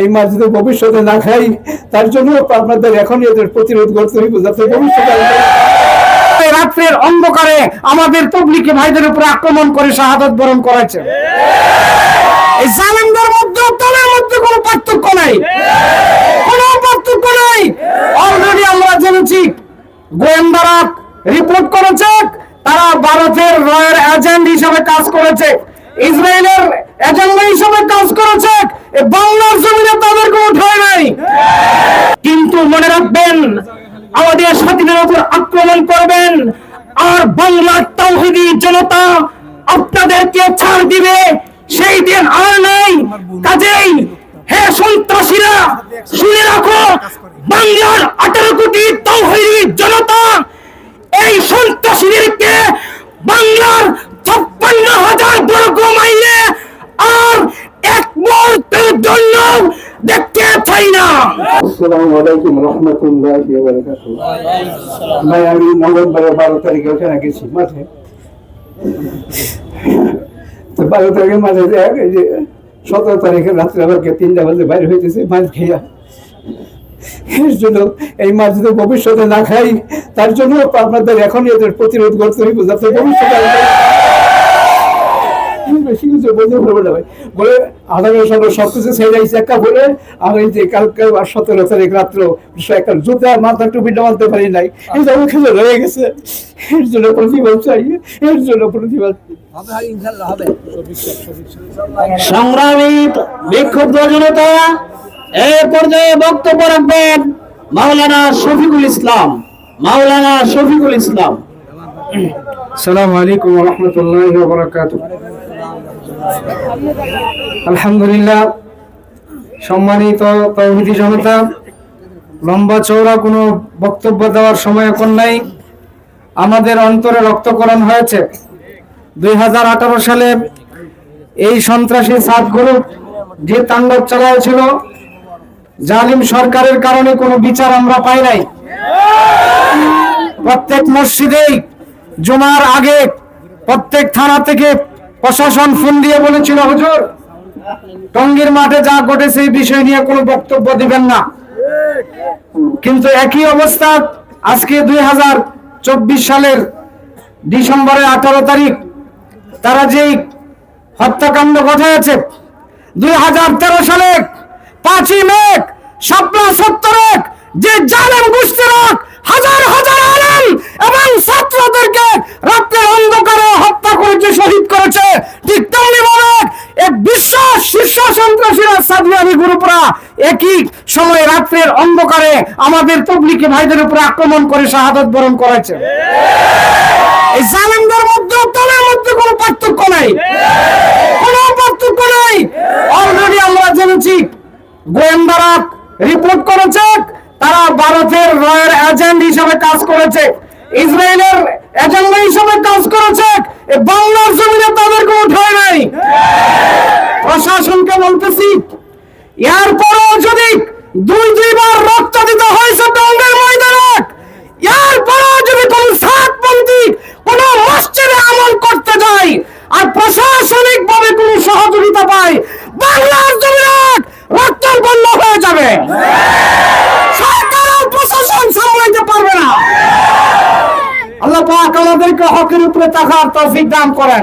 এই মাছ যদি ভবিষ্যতে না খাই, তার জন্য আপনাদের এখনই এদের প্রতিরোধ করতে হইব যাতে ভবিষ্যতে রাত্রের অন্ধকারে আমাদের তবলিকি ভাইদের উপরে আক্রমণ করে শাহাদত বরণ করেছে এই জালেমদের মধ্যে মধ্যে কোনো পার্থক্য নাই। কোনো পার্থক্য নাই। অলরেডি আমরা জেনেছি, গোয়েন্দারা রিপোর্ট করেছে, তারা ভারতের রয়ের এজেন্ট হিসেবে কাজ করেছে। ইসরায়েলের এজেন্ট হিসাবে কাজ করেছে বাংলার জমিনে তাদের কোনো ঠাঁই নাই। কিন্তু মনে রাখবেন, আমাদের স্বাধীনের উপর আক্রমণ করবেন, আর বাংলার তৌহিদি জনতা আপনাদেরকে ছাড় দিবে, সেই দিন আর নাই। কাজেই হে সন্ত্রাসীরা, শুনে রাখো, বাংলার আঠারো কোটি তৌহিদি জনতা এই সন্ত্রাসীদেরকে বাংলার ছাপ্পান্ন হাজার বর্গ মাইলে আর এক মুহূর্তের জন্য দেখতে চাই না। আসসালামু আলাইকুম রহমতুল্লাহ ভাই, আমি মঙ্গলবার বারো তারিখে ওখানে গেছি মাঠে। তো বারো তারিখে মাঠে যে সতেরো তারিখে রাত্রে আবার কে তিনটা বাজে বাইরে হইতেছে মাছ খেয়া এর জন্য এই মাছ যদি ভবিষ্যতে না খাই, তার জন্য আপনাদের এখনই এদের প্রতিরোধ করতে হইব, যাতে ভবিষ্যতে বেশি কিছু না ভাই। বলে আঠারো সালে সব কিছু ছেড়ে যাইছে একা বলে আর এই যে কালকে আর সতেরো তারিখ রাত্র একটা জুতা মাথা টুপিটা মানতে পারি নাই। এই জন্য খেলে রয়ে গেছে। এর জন্য প্রতিবাদ চাই এর জন্য প্রতিবাদ। সংগ্রামী বিক্ষুব্ধ জনতা এই পর্যায়ে বক্তব্য রাখবেন মাওলানা শফিকুল ইসলাম। মাওলানা শফিকুল ইসলাম। সালাম আলাইকুম রহমতুল্লাহ বরকাত আলহামদুলিল্লাহ, সম্মানিত তৌহিদি জনতা, লম্বা চৌড়া কোনো বক্তব্য দেওয়ার সময় এখন নাই। আমাদের অন্তরে রক্তকরণ হয়েছে। দুই হাজার আঠারো সালে এই সন্ত্রাসী সাত গ্রুপ যে তাণ্ডব চালাচ্ছিল জালিম সরকারের কারণে কোনো বিচার আমরা পাই নাই। প্রত্যেক মসজিদেই জমার আগে প্রত্যেক থানা থেকে প্রশাসন ফোন দিয়ে বলেছিল, হুজুর, টঙ্গীর মাঠে যা ঘটেছে এই বিষয় নিয়ে কোনো বক্তব্য দিবেন না। কিন্তু একই অবস্থা আজকে দুই হাজার চব্বিশ সালের ডিসেম্বরের আঠারো তারিখ, তারা যেই হত্যাকাণ্ড ঘটাইছে দুই হাজার তেরো সালে পাঁচই মে শাপলা সত্তরে যে জালেম গোষ্ঠীরা হাজার হাজার আলেম এবং ছাত্রদেরকে রাত্রের অন্ধকারে হত্যা করেছে শহীদ করেছে ঠিক তেমনি ভাবে এক বিশ্বাস শীর্ষ সন্ত্রাসীরা সাদিয়ানি গ্রুপরা একই সময় রাত্রের অন্ধকারে আমাদের তবলিকি ভাইদের উপরে আক্রমণ করে শাহাদত বরণ মধ্যে তাদের পার্থক্য নাই। কোনো পার্থক্য নাই। অলরেডি আমরা জেনেছি রিপোর্ট করেছে, তারা ভারতের রয়ের এজেন্ট হিসাবে কাজ করেছে, ইসরায়েলের এজেন্ট হিসাবে কাজ করেছে বাংলার জমিনে তাদের কোনো ঠাঁই নাই। প্রশাসনকে বলতেছি, এরপরও যদি দুই, দুইবার রক্ত দিতে হয়েছে টঙ্গের ময়দানে, এরপরও যদি কোন সাতপন্থী কোন মসজিদে আমল করতে যায় আর প্রশাসনিক ভাবে কোন সহযোগিতা পায়, বাংলার জমিনে রক্তের বন্ধ হয়ে যাবে। সরকার প্রশাসন সামলাইতে পারবে না। আল্লাহ পাক আমাদেরকে হকের উপরে থাকার তৌফিক দান করেন।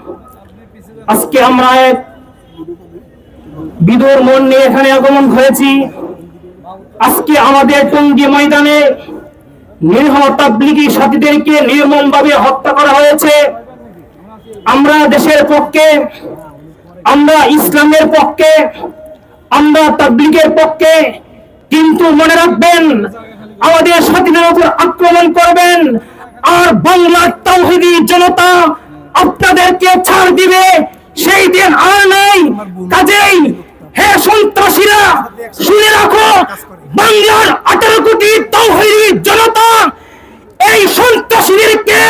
আজকে আমরা এক বিদুর মন নিয়ে এখানে আগমন হয়েছি। আজকে আমাদের টঙ্গী ময়দানে নিরীহ তাবলিগি সাথীদেরকে নির্মমভাবে হত্যা করা হয়েছে। আমরা দেশের পক্ষে, আমরা ইসলামের পক্ষে, আমরা তাবলিগের পক্ষে কিন্তু মনে রাখবেন, আমাদের সাথীদের উপর আক্রমণ করবেন, আর বাংলার তৌহিদি জনতা আপনাদেরকে ছাড় দিবে, সেই দিন আর নাই। কাজেই হে সন্ত্রাসীরা, শুনে রাখো, বাংলার আঠারো কোটি তৌহিদি জনতা এই সন্ত্রাসীদেরকে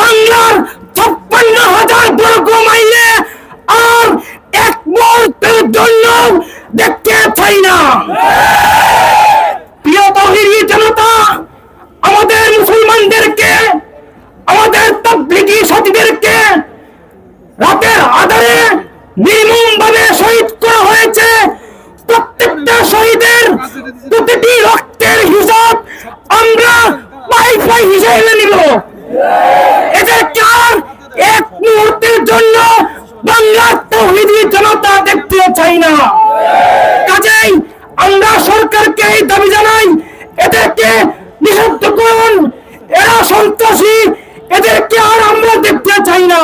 বাংলার ছাপ্পান্ন হাজার বর্গ মাইলে আর এক মুহূর্তের জন্য দেখতে চাই না প্রিয় তৌহিদি জনতা আমাদের মুসলমানদেরকে আমাদের তাবলিগি সাথীদেরকে রাতের আধারে নির্মম ভাবে শহীদ করা হয়েছে। প্রত্যেকটা শহীদের প্রতিটি রক্তের হিসাব আমরা পাই পাই হিসাবে নিব। এদেরকে আর এক মুহূর্তের জন্য বাংলার তৌহিদি জনতা দেখতে চাই না। কাজেই আমরা সরকারকে এই দাবি জানাই, এদেরকে নিষিদ্ধ করুন। এরা সন্ত্রাসী, এদেরকে আর আমরা দেখতে চাই না।